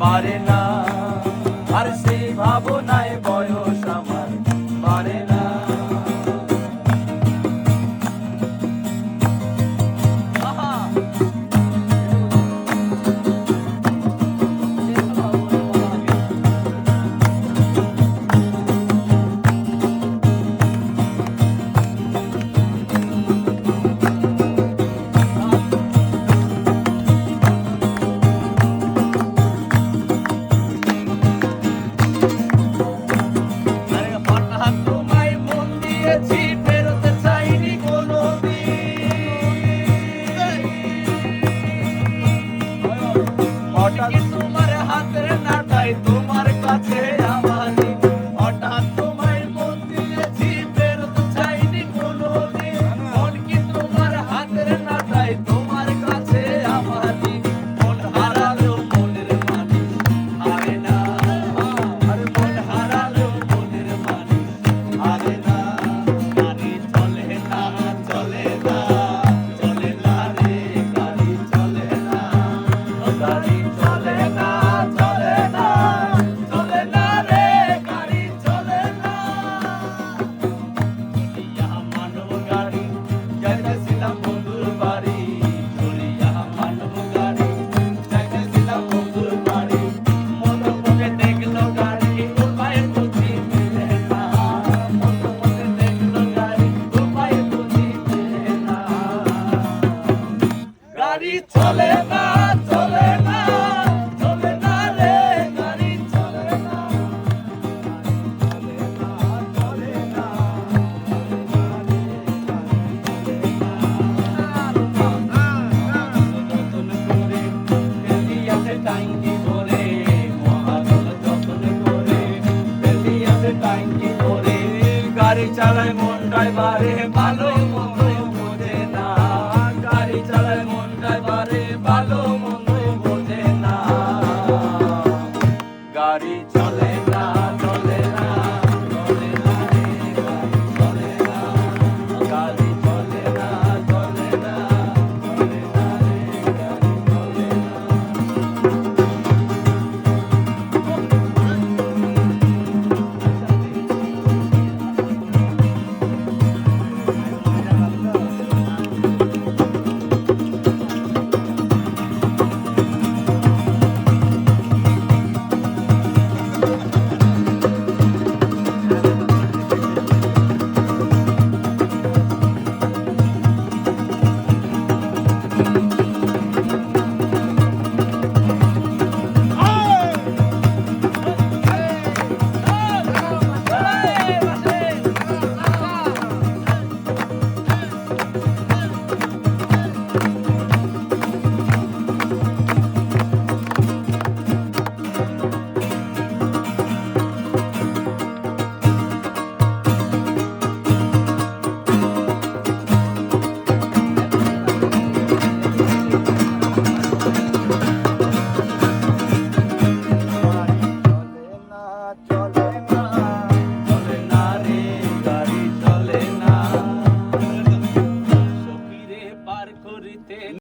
পারে না। আর সেই ভাবনায় বয়স আমার পারে না। আহা! গাড়ি চলে না চলে না গাড়ি চালায় মন ড্রাইভারে ভালো বারে ভালো